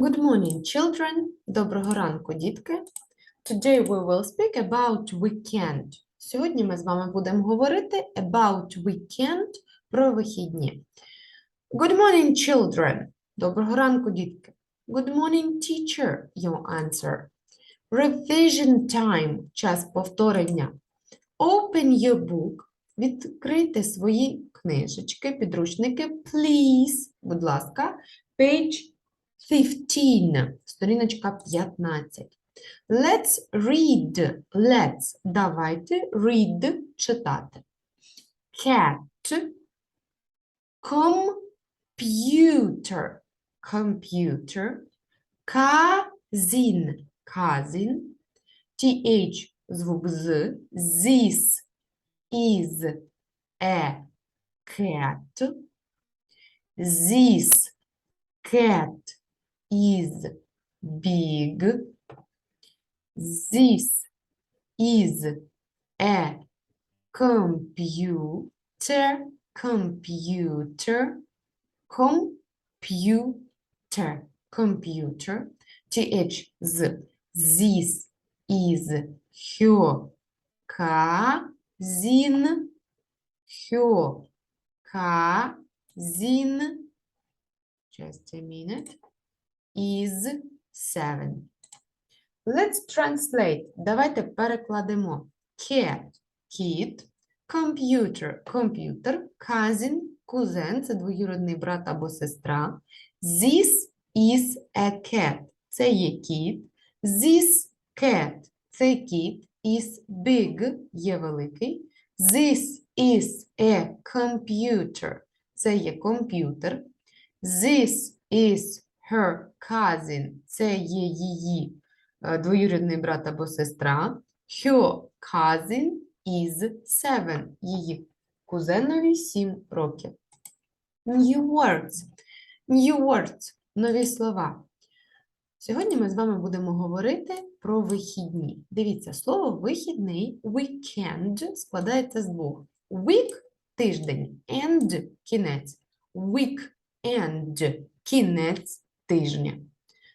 Good morning, children. Доброго ранку, дітки. Today we will speak about weekend. Сьогодні ми з вами будемо говорити about weekend про вихідні. Good morning, children. Доброго ранку, дітки. Good morning, teacher. Your answer. Revision time. Час повторення. Open your book. Відкрийте свої книжечки, підручники. Please, будь ласка, page 15, сторіночка 15. Let's read. Let's. Давайте read читати. Cat. Computer. Computer. Cousin. Cousin. TH звук з. This is a cat. This cat is big. This is a computer. Computer. Computer. Computer. TH з. This is her cousin. Her cousin. Just a minute. Is seven. Let's translate. Давайте перекладемо. Cat – кіт, computer – комп'ютер, cousin – кузен, це двоюродний брат або сестра. This is a cat – це є кіт. This cat – це кіт. Is big – є великий. This is a computer – це є комп'ютер. This is her cousin – це є її е, двоюрідний брат або сестра. Her cousin is seven. Її кузенові сім років. New words. New words. Нові слова. Сьогодні ми з вами будемо говорити про вихідні. Дивіться, слово вихідний, weekend складається з двох. Week – тиждень, and – кінець. Weekend – кінець тижня.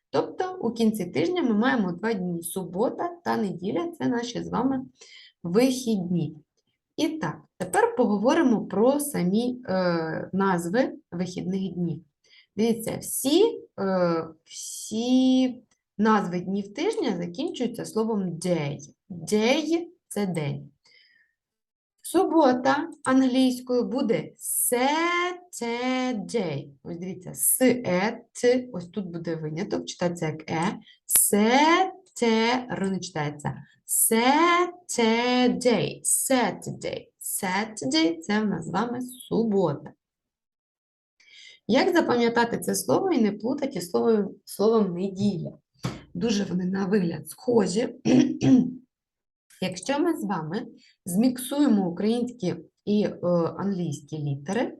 Тобто у кінці тижня ми маємо два дні субота та неділя це наші з вами вихідні. І так, тепер поговоримо про самі е, назви вихідних днів. Дивіться, всі, е, всі назви днів тижня закінчуються словом day. Day – це день. Субота англійською буде Saturday. Ось дивіться, сет, ось тут буде виняток, читається як е. Не читається. Saturday, Saturday. Saturday – це в нас з вами субота. Як запам'ятати це слово і не плутати словом, словом неділя? Дуже вони на вигляд схожі. Якщо ми з вами зміксуємо українські і е, англійські літери,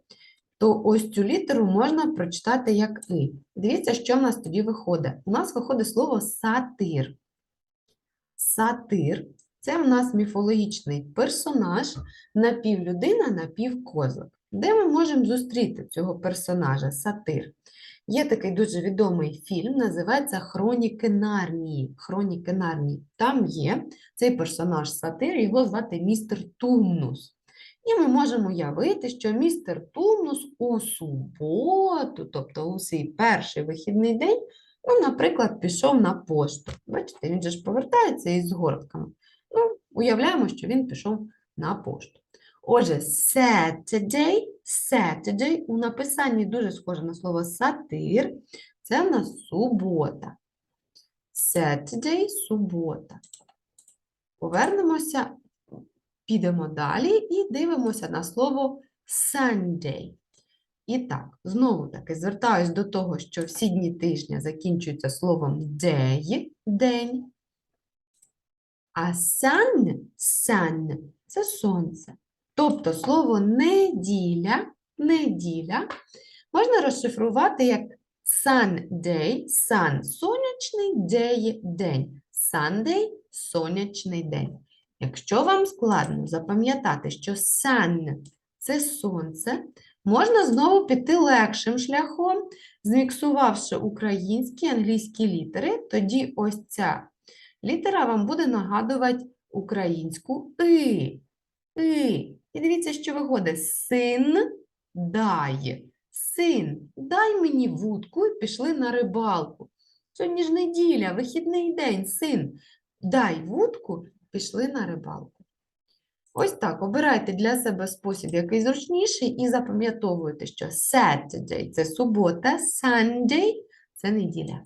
то ось цю літеру можна прочитати як «и». Дивіться, що в нас тоді виходить. У нас виходить слово сатир. Сатир це в нас міфологічний персонаж, напівлюдина, напівкозак. Де ми можемо зустріти цього персонажа, сатир? Є такий дуже відомий фільм, називається Хроніки Нарнії. Хроніки Нарнії. Там є цей персонаж сатир, його звати містер Тумнус. І ми можемо уявити, що містер Тумнус у суботу, тобто у свій перший вихідний день, ну, наприклад, пішов на пошту. Бачите, він же ж повертається із гортками. Ну, уявляємо, що він пішов на пошту. Отже, Saturday, Saturday у написанні дуже схоже на слово сатир. Це в нас субота. Saturday – субота. Повернемося, підемо далі і дивимося на слово Sunday. І так, знову таки звертаюсь до того, що всі дні тижня закінчуються словом day – день. А sun – sun – це сонце. Тобто слово неділя, неділя можна розшифрувати як Sunday, sun – сонячний, day – день. Sunday – сонячний день. Якщо вам складно запам'ятати, що sun – це сонце, Можна знову піти легшим шляхом, зміксувавши українські англійські літери, тоді ось ця літера вам буде нагадувати українську «и». «и». І дивіться, що виходить. Син дай. Син, дай мені вудку і пішли на рибалку. Сьогодні ж неділя, вихідний день, син, дай вудку, пішли на рибалку. Ось так, обирайте для себе спосіб, який зручніший, і запам'ятовуйте, що Saturday – це субота, Sunday – це неділя.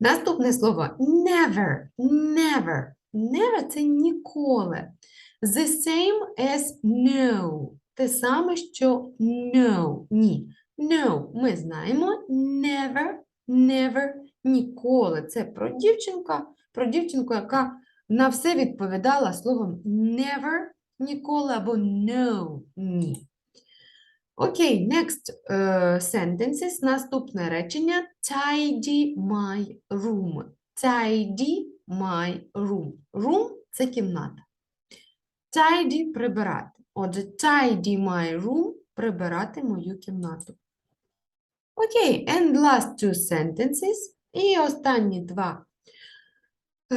Наступне слово never, never. Never – це ніколи. The same as no. Те саме, що no, ні. No ми знаємо, never, never, ніколи. Це про дівчинка, про дівчинку, яка на все відповідала словом never, ніколи або no, ні. Окей, next uh, sentences. Наступне речення tidy my room. Tidy my room. Room – це кімната. Tidy – прибирати. Отже, tidy my room – прибирати мою кімнату. Окей, and last two sentences. І останні два е,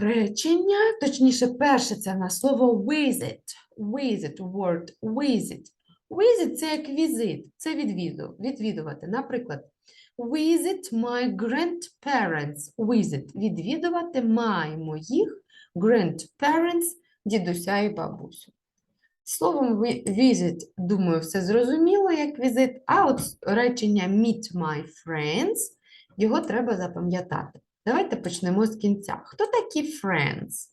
речення. Точніше, перше це в нас слово visit. Visit, word visit. Visit – це як візит, це відвіду, відвідувати. Наприклад, visit my grandparents. Visit – відвідувати my моїх grandparents, дідуся і бабусю. Словом visit, думаю, все зрозуміло, як візит, а от речення meet my friends, його треба запам'ятати. Давайте почнемо з кінця. Хто такі friends?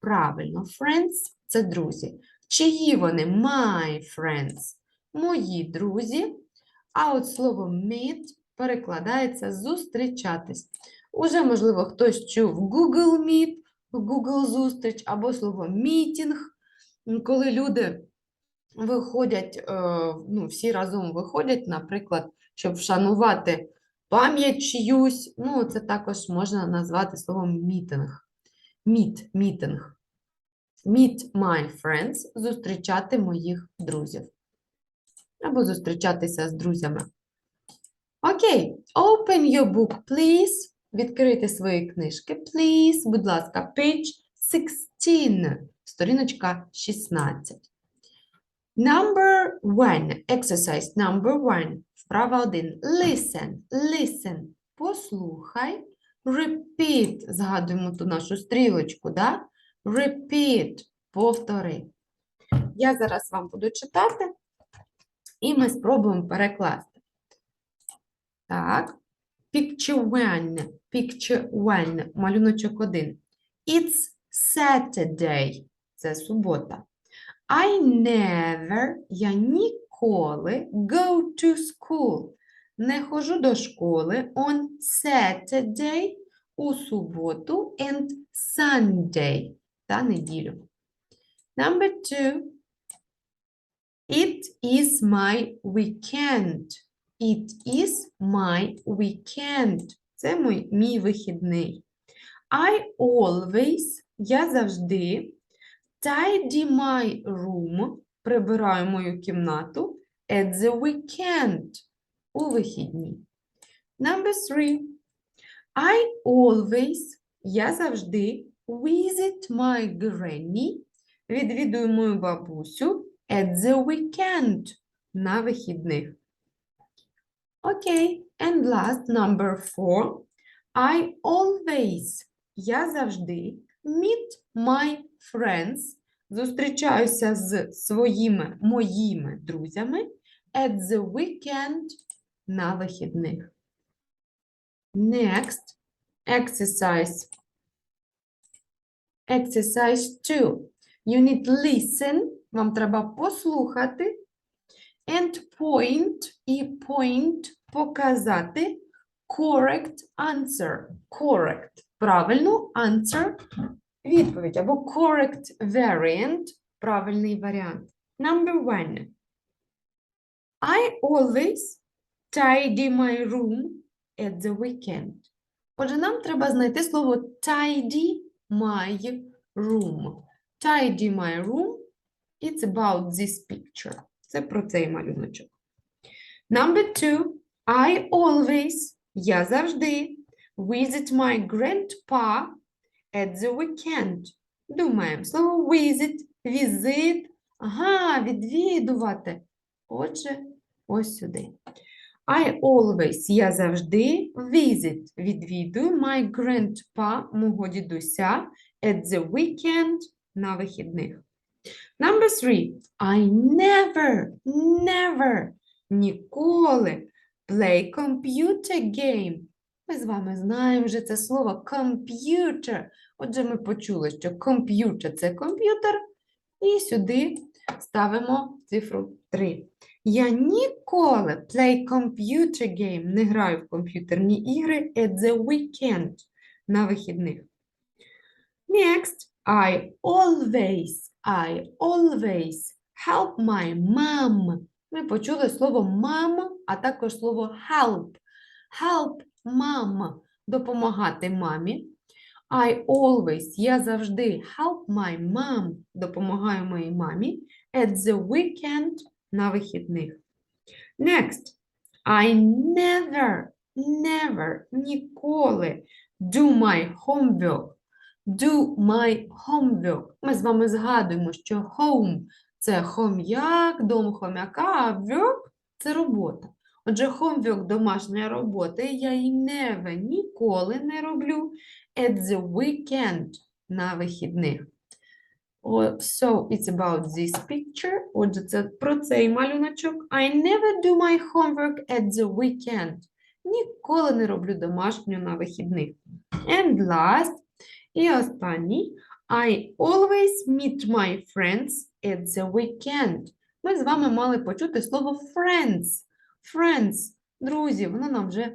Правильно, friends – це друзі. Чиї вони? My friends. Мої друзі. А от слово meet перекладається зустрічатись. Уже, можливо, хтось чув Google Meet, Google зустріч або слово мітінг, коли люди виходять, е, ну, всі разом виходять, наприклад, щоб вшанувати пам'ять чиюсь. Ну, це також можна назвати словом мітинг. Meet, мітинг. Meet my friends – зустрічати моїх друзів. Або зустрічатися з друзями. Окей, open your book, please. Відкрийте свої книжки, please. Будь ласка, page 16, сторіночка 16. Number one, exercise number one. Вправа один. Listen, listen. Послухай. Repeat. Згадуємо ту нашу стрілочку, да? Repeat. Повтори. Я зараз вам буду читати, і ми спробуємо перекласти. Так. Picture one. Picture one. Малюночок один. It's Saturday. Це субота. I never, я ніколи go to school. Не ходжу до школи on Saturday у суботу and Sunday та неділю. Number two. It is my weekend. It is my weekend. Це мій, мій вихідний. I always, я завжди tidy my room, прибираю мою кімнату at the weekend, у вихідні. Number three. I always, я завжди visit my granny, відвідую мою бабусю at the weekend, на вихідних. Окей, and last, number four. I always, я завжди meet my friends, зустрічаюся з своїми моїми друзями at the weekend на вихідних. Next, exercise. Exercise 2. You need listen, вам треба послухати and point і point показати correct answer. Correct. Правильну answer відповідь або correct variant правильний варіант. Number one. I always tidy my room at the weekend. Отже, нам треба знайти слово tidy my room. Tidy my room It's about this picture. Це про цей малюночок. Number two. I always, я завжди, visit my grandpa at the weekend. Думаємо, слово visit, візит. Ага, відвідувати. Отже, ось сюди. I always, я завжди, visit, відвідую my grandpa, мого дідуся, at the weekend, на вихідних. Number three. I never, never, ніколи play computer game. Ми з вами знаємо вже це слово computer. Отже, ми почули, що комп'ютер це комп'ютер, і сюди ставимо цифру 3. Я ніколи play computer game, не граю в комп'ютерні ігри at the weekend, на вихідних. Next, I always, I always help my mom. Ми почули слово mom, а також слово help. Help mom – допомагати мамі. I always, я завжди help my mom, допомагаю моїй мамі at the weekend, на вихідних. Next, I never, never, ніколи do my homework. Do my homework. Ми з вами згадуємо, що home – це хом'як, дом хом'яка, а work – це робота. Отже, homework – домашня робота, я її never, ніколи не роблю at the weekend, на вихідних. So, it's about this picture. Отже, це про цей малюночок. I never do my homework at the weekend. Ніколи не роблю домашню на вихідних. And last, і останній. I always meet my friends at the weekend. Ми з вами мали почути слово friends. Friends, друзі, воно нам вже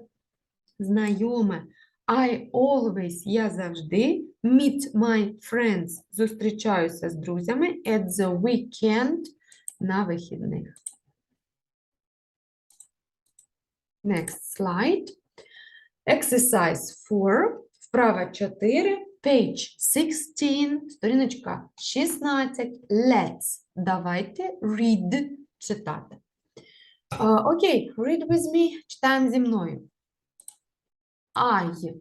знайоме. I always, я завжди, meet my friends, зустрічаюся з друзями at the weekend, на вихідних. Next slide. Exercise 4, вправа 4, page 16, сторіночка 16. Let's. Давайте read, читати. Окей, read with me, читаємо зі мною. I,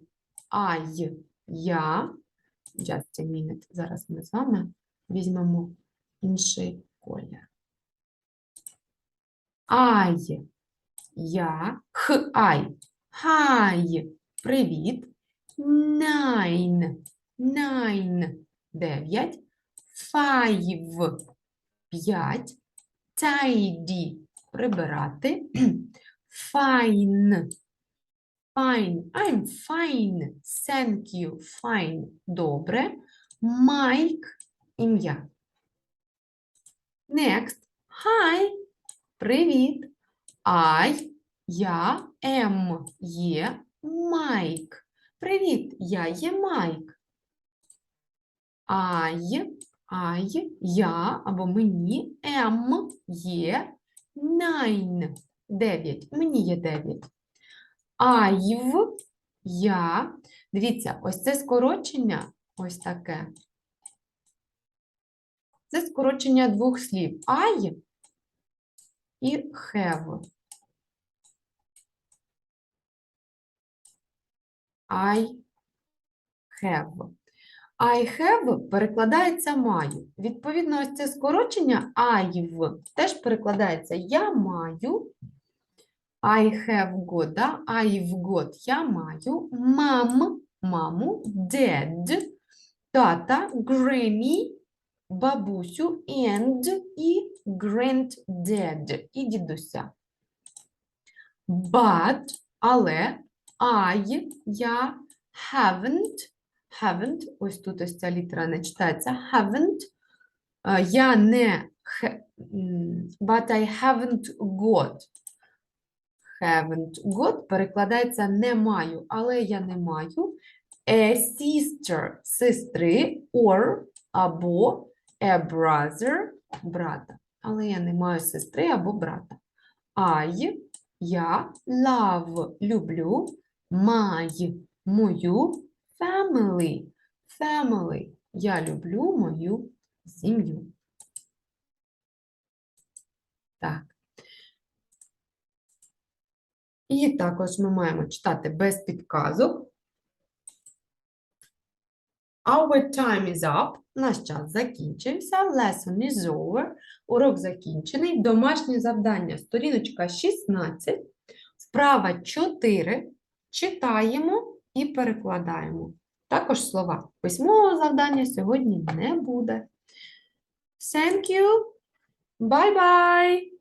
I, я. Just a minute. Зараз ми з вами візьмемо інший колір. I, я, х, I. Hi, привіт. Nine, nine, дев'ять. Five, п'ять. Tidy, прибирати. Fine, Fine. I'm fine. Thank you. Fine. Добре. Mike. Ім'я. Next. Hi. Привіт. I. Я. Am. Є. Mike. Привіт. Я є Майк. I. I. Я або мені. Am. Є. Nine. Дев'ять. Мені є дев'ять. Айв, я. Дивіться, ось це скорочення, ось таке. Це скорочення двох слів. I і have. I have. I have перекладається маю. Відповідно, ось це скорочення I've теж перекладається я маю. I have got, да? I've got, я маю. Мам, маму, dad, тата, granny, бабусю, and і granddad, і дідуся. But, але, I, я, haven't, haven't, ось тут ось ця літера не читається, haven't, е, я не, but I haven't got haven't got перекладається не маю, але я не маю. A sister – сестри, or або a brother – брата. Але я не маю сестри або брата. I – я love – люблю. My – мою. Family – family – я люблю мою сім'ю. Так. І також ми маємо читати без підказок. Our time is up. Наш час закінчився. Lesson is over. Урок закінчений. Домашнє завдання. Сторіночка 16. Вправа 4. Читаємо і перекладаємо. Також слова. Письмового завдання сьогодні не буде. Thank you. Bye-bye.